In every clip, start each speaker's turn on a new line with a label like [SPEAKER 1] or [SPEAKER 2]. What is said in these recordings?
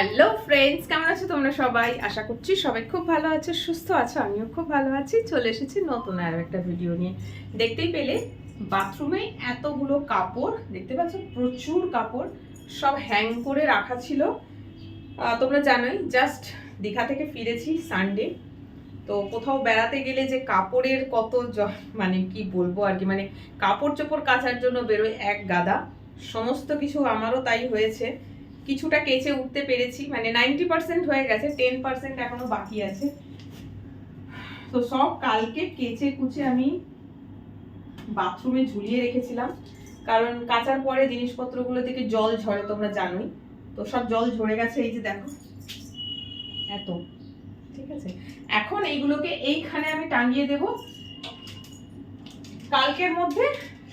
[SPEAKER 1] Hello friends, কেমন আছো তোমরা সবাই? আশা করছি সবাই খুব ভালো আছো, সুস্থ আছো, আমিও খুব ভালো আছি। চলে এসেছি নতুন আর একটা ভিডিও নিয়ে। দেখতেই পেলে বাথরুমে এতগুলো কাপড়, দেখতে পাচ্ছ? প্রচুর কাপড়, সব হ্যাং করে রাখা ছিল। তোমরা জানোই জাস্ট দীঘা থেকে ফিরেছি সানডে তো কোথাও বেড়াতে গেলে যে কাপড়ের কত মানে কি বলব আর কি মানে কাপড় চোপড় কাচার জন্য বেরোয় এক গাদা। সমস্ত কিছু আমারও তাই হয়েছে। কিছুটা কেচে উঠতে পেরেছি মানে নাইনটি পার্সেন্ট হয়ে গেছে টেন পার্সেন্ট এখনও বাকি আছে। তো সব কালকে কেচে কুচে আমি বাথরুমে ঝুলিয়ে রেখেছিলাম, কারণ কাচার পরে জিনিসপত্রগুলো থেকে জল ঝরে, তোমরা জানোই। তো সব জল ঝরে গেছে, এই যে দেখো। এত, ঠিক আছে? এখন এইগুলোকে এইখানে আমি টাঙিয়ে দেব। কালকের মধ্যে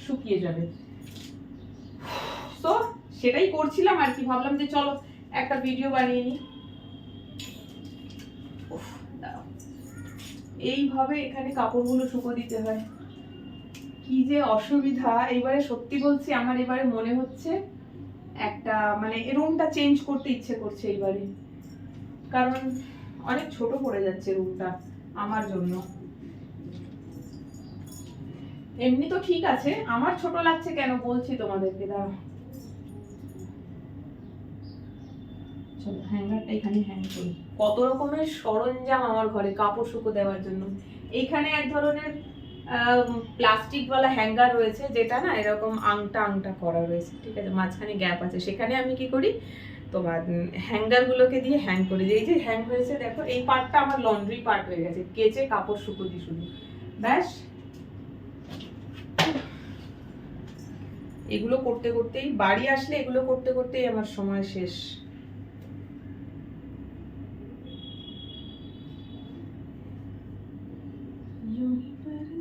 [SPEAKER 1] শুকিয়ে যাবে। সেটাই করছিলাম আর কি, ভাবলাম যে চলো একটা ভিডিও বানিয়ে নিই। এইভাবে এখানে কাপড়গুলো শুকো দিতে হয়। কি যে অসুবিধা, এবারে সত্যি বলছি আমার এবারে মনে হচ্ছে একটা মানে রুমটা চেঞ্জ করতে ইচ্ছে করছে এইবারে। কারণ অনেক ছোট পড়ে যাচ্ছে রুমটা আমার জন্য। এমনি তো ঠিক আছে, আমার ছোট লাগছে কেন বলছি তোমাদেরকে, দাঁড়াও। চলো হ্যাঙ্গারটা এখানে হ্যাং করি। কত রকমের সরঞ্জাম আমার ঘরে কাপড় শুকো দেওয়ার জন্য। এইখানে এক ধরনের প্লাস্টিকওয়ালা হ্যাঙ্গার রয়েছে, যেটা না এরকম আংটা আংটা করা রয়েছে, ঠিক আছে? মাঝখানে গ্যাপ আছে। সেখানে আমি কি করি? তোমার হ্যাঙ্গারগুলোকে দিয়ে হ্যাং করে। দিই এই যে হ্যাং হয়েছে, দেখো, এই পার্টটা আমার লন্ড্রি পার্ট হয়ে গেছে। কেচে কাপড় শুকো দিই শুধু। ব্যাস। এগুলো করতে করতেই, বাড়ি আসলে এগুলো করতে করতেই আমার সময় শেষ।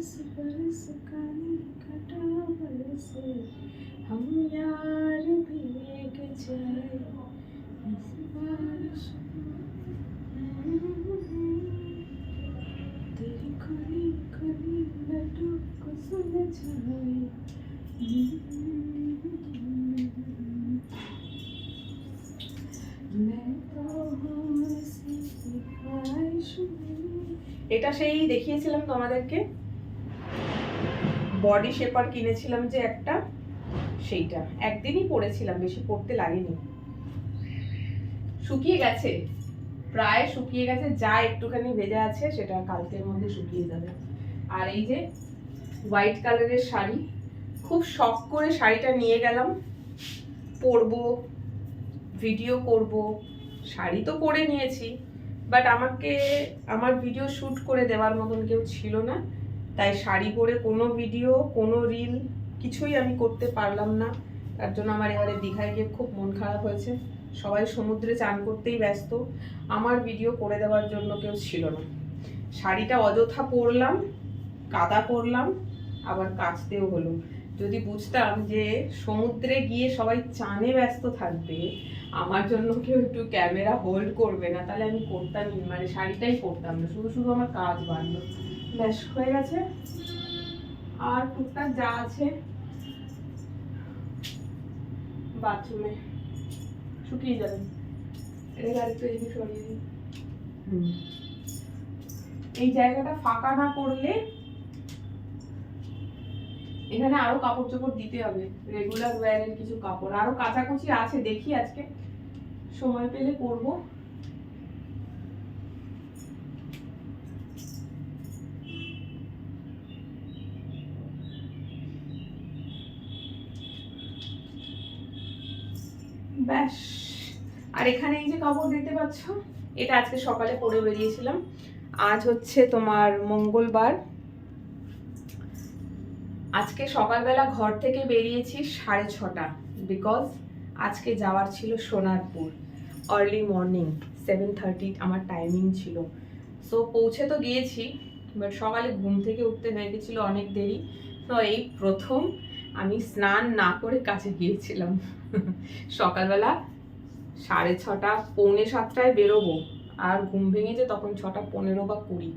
[SPEAKER 1] बरस बरस काली घटा बरसे हम यार भीग जाए इस बारिश में। तेरी खुली खुली लटों को सुलझाए मैं तो हूँ इसी की ख्वाहिश में এটা সেই দেখিয়েছিলাম তোমাদেরকে বডি শেপার কিনেছিলাম যে একটা, সেইটা। একদিনই পরেছিলাম বেশি পরতে লাগেনি। শুকিয়ে গেছে। প্রায় শুকিয়ে গেছে, যা একটুখানি ভেজা আছে, সেটা কালকের মধ্যে শুকিয়ে যাবে। আর এই যে হোয়াইট কালারের শাড়ি, খুব শখ করে শাড়িটা নিয়ে গেলাম। পরবো ভিডিও করব। শাড়ি তো পরে নিয়েছি বাট আমাকে, আমার ভিডিও শ্যুট করে দেওয়ার মতন কেউ ছিল না। তাই শাড়ি পরে কোনো ভিডিও কোনো রিল কিছুই আমি করতে পারলাম না। তার জন্য আমার এবারে দীঘায় গিয়ে খুব মন খারাপ হয়েছে। সবাই সমুদ্রে চান করতেই ব্যস্ত। আমার ভিডিও করে দেওয়ার জন্য কেউ ছিল না। শাড়িটা অযথা পরলাম, কাদা করলাম আবার কাচতেও হলো। যদি বুঝতাম যে সমুদ্রে গিয়ে সবাই চানে ব্যস্ত থাকবে, আমার জন্য কেউ একটু ক্যামেরা হোল্ড করবে না, তাহলে আমি করতামই মানে শাড়িটাই পরতাম না। শুধু শুধু আমার কাজ বাড়লো। ব্যাস হয়ে গেছে। আর টুকটাক যা আছে বাথরুমে শুকিয়ে যাবে। এটা আরেকটু এদিকে সরিয়ে দিই। এই জায়গাটা ফাঁকা না করলে এখানে আরও কাপড় চোপড় দিতে হবে। রেগুলার ওয়্যারের কিছু কাপড়। আরও কাচাকুচি আছে দেখি আজকে। সময় পেলে করব। ব্যাস আর এখানে এই যে কাপড় দেখতে পাচ্ছ, এটা আজকে সকালে পরে বেরিয়েছিলাম। আজ হচ্ছে তোমার মঙ্গলবার। আজকে সকালবেলা ঘর থেকে বেরিয়েছি সাড়ে ছটা বিকজ আজকে যাওয়ার ছিল Sonarpur. Early morning seven thirty আমার টাইমিং ছিল। সো পৌঁছে তো গিয়েছি বাট সকালে ঘুম থেকে উঠতে হয়ে গেছিল অনেক দেরি। তো এই প্রথম আমি স্নান না করে কাছে গিয়েছিলাম। সকালবেলা সাড়ে ছটা, পৌনে সাতটায় বেরোবো। আর ঘুম ভেঙেছে তখন ছটা পনেরো বা কুড়ি।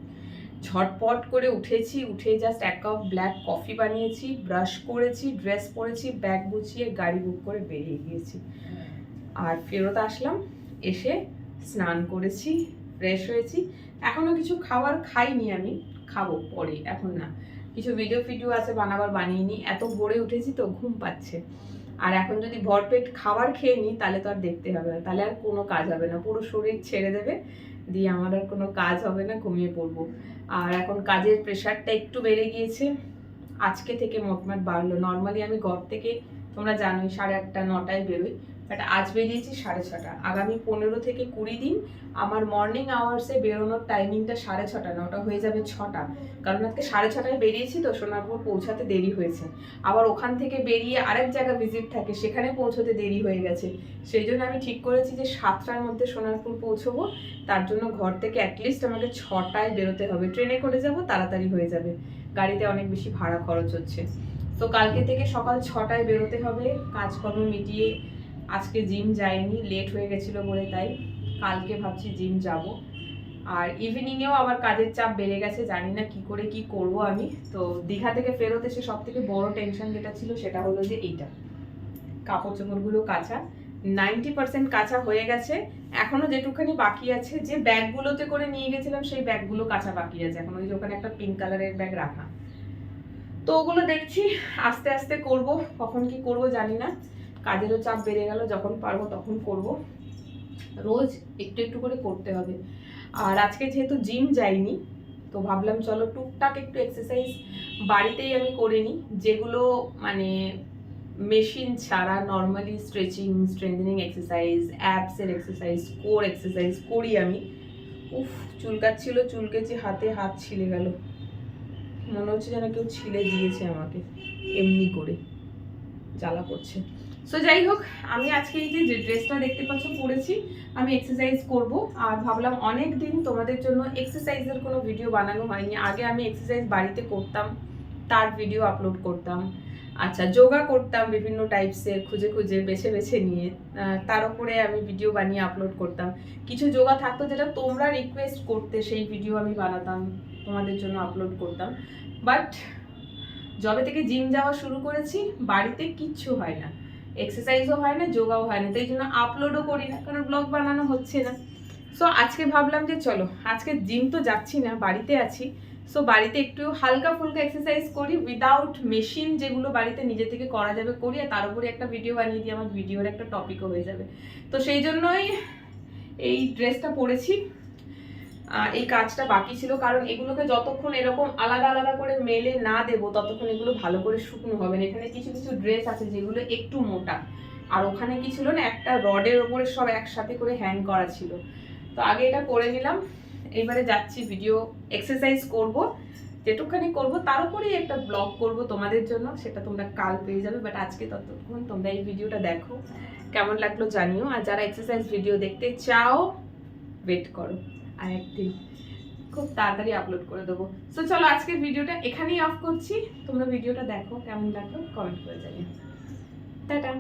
[SPEAKER 1] ঝটপট করে উঠেছি, উঠে জাস্ট এক কাপ ব্ল্যাক কফি বানিয়েছি ব্রাশ করেছি ড্রেস পরেছি ব্যাগ গুছিয়ে গাড়ি বুক করে বেরিয়ে গিয়েছি। আর ফেরত আসলাম, এসে স্নান করেছি ফ্রেশ হয়েছি। এখনও কিছু খাবার খাইনি আমি, খাব পরে, এখন না। কিছু ভিডিও ফিডিও আছে বানাবার বানিয়ে নিই এত ভোরে উঠেছি তো ঘুম পাচ্ছে। আর এখন যদি ভরপেট খাবার খেয়ে নিই, তাহলে তো আর দেখতে হবে না। তাহলে আর কোনো কাজ হবে না। পুরো শরীর ছেড়ে দেবে, দিয়ে আমার আর কোনো কাজ হবে না, ঘুমিয়ে পড়ব। আর এখন কাজের প্রেশারটা একটু বেড়ে গিয়েছে। আজকে থেকে মোটমাট বাড়লো। নর্মালি আমি ঘর থেকে, তোমরা জানোই, সাড়ে আটটা, নটায় বেরোই। বাট আজ বেরিয়েছি সাড়ে ছটা। আগামী পনেরো থেকে কুড়ি দিন আমার মর্নিং আওয়ার্সে বেরোনোর টাইমিংটা সাড়ে ছটা না, ওটা হয়ে যাবে ছটা। কারণ আজকে সাড়ে ছটায় বেরিয়েছি তো, সোনারপুর পৌঁছাতে দেরি হয়েছে। আবার ওখান থেকে বেরিয়ে আরেক জায়গা ভিজিট থাকে, সেখানে পৌঁছতে দেরি হয়ে গেছে। সেই জন্য আমি ঠিক করেছি যে সাতটার মধ্যে সোনারপুর পৌঁছবো। তার জন্য ঘর থেকে অ্যাটলিস্ট আমাকে ছটায় বেরোতে হবে। ট্রেনে করে যাব, তাড়াতাড়ি হয়ে যাবে। গাড়িতে অনেক বেশি ভাড়া খরচ হচ্ছে। তো কালকে থেকে সকাল ছটায় বেরোতে হবে, কাজকর্ম মিটিয়ে আজকে জিম যাইনি লেট হয়ে গেছিল বলে তাই কালকে ভাবছি জিম যাব। আর ইভিনিংয়েও আবার কাজের চাপ বেড়ে গেছে, জানি না কি করে কি করব আমি। তো দীঘা থেকে ফেরত এসে সব থেকে বড় টেনশন যেটা ছিল সেটা হলো যে এইটা। কাপড় চোপড়গুলো কাঁচা। নাইনটি পার্সেন্ট কাঁচা হয়ে গেছে। এখনও যেটুখানি বাকি আছে, যে ব্যাগগুলোতে করে নিয়ে গেছিলাম, সেই ব্যাগগুলো কাঁচা বাকি আছে। এখন ওই যে ওখানে একটা পিঙ্ক কালারের ব্যাগ রাখা। তো ওগুলো দেখছি, আস্তে আস্তে করব, কখন কি করব জানি না। কাজেরও চাপ বেড়ে গেল, যখন পারব তখন করব। রোজ একটু একটু করে করতে হবে। আর আজকে যেহেতু জিম যাইনি, তো ভাবলাম চলো টুকটাক একটু এক্সারসাইজ বাড়িতেই আমি করে নিই, যেগুলো মানে মেশিন ছাড়া নর্মালি স্ট্রেচিং স্ট্রেংথেনিং এক্সারসাইজ অ্যাপসের এক্সারসাইজ কোর এক্সারসাইজ করি আমি। উফ, চুলকাচ্ছিল, চুলকেছি, হাতে হাত ছিলে গেল। মনে হচ্ছে যেন কেউ ছিলে দিয়েছে আমাকে, এমনি করে, জ্বালা করছে। সো যাই হোক, আমি আজকে এই যে ড্রেসটা দেখতে পাচ্ছ, পরেছি, আমি এক্সারসাইজ করব। আর ভাবলাম অনেক দিন তোমাদের জন্য এক্সারসাইজের কোনো ভিডিও বানানো হয়নি। আগে আমি এক্সারসাইজ বাড়িতে করতাম, তার ভিডিও আপলোড করতাম। আচ্ছা যোগা করতাম বিভিন্ন টাইপসের খুঁজে খুঁজে, বেছে বেছে নিয়ে। তার উপরে আমি ভিডিও বানিয়ে আপলোড করতাম। কিছু যোগা থাকতো যেটা তোমরা রিকোয়েস্ট করতে, সেই ভিডিও আমি বানাতাম, তোমাদের জন্য আপলোড করতাম। বাট যবে থেকে জিম যাওয়া শুরু করেছি, বাড়িতে কিচ্ছু হয় না। এক্সারসাইজও হয় না, যোগাও হয় না তাই জন্য আপলোডও করি না, কারণ ব্লগ বানানো হচ্ছে না। সো আজকে ভাবলাম যে চলো, আজকে জিম তো যাচ্ছি না, বাড়িতে আছি। সো বাড়িতে একটু হালকা ফুলকা এক্সারসাইজ করি উইদাউট মেশিন যেগুলো বাড়িতে নিজে থেকে করা যাবে করি, আর তার উপরে একটা ভিডিও বানিয়ে দিই আমার ভিডিওর একটা টপিকও হয়ে যাবে। তো সেই জন্যই এই ড্রেসটা পরেছি। এই কাজটা বাকি ছিল। কারণ এগুলোকে যতক্ষণ এরকম আলাদা আলাদা করে মেলে না দেবো, ততক্ষণ এগুলো ভালো করে শুকনো হবে না। এখানে কিছু কিছু ড্রেস আছে যেগুলো একটু মোটা। আর ওখানে কি ছিল না, একটা রডের ওপরে সব একসাথে করে হ্যাং করা ছিল। তো আগে এটা করে নিলাম। এবারে যাচ্ছি ভিডিও এক্সারসাইজ করব। যেটুকখানি করব, তার উপরেই একটা ব্লগ করব তোমাদের জন্য। সেটা তোমরা কাল পেয়ে যাবে বাট আজকে ততক্ষণ তোমরা এই ভিডিওটা দেখো। কেমন লাগল জানিও। আর যারা এক্সারসাইজ ভিডিও দেখতে চাও ওয়েট করো। আর একদিন খুব তাড়াতাড়ি আপলোড করে দেবো। সো চলো আজকের ভিডিওটা এখানেই অফ করছি। তোমরা ভিডিওটা দেখো, কেমন লাগল কমেন্ট করে জানিও। টাটা।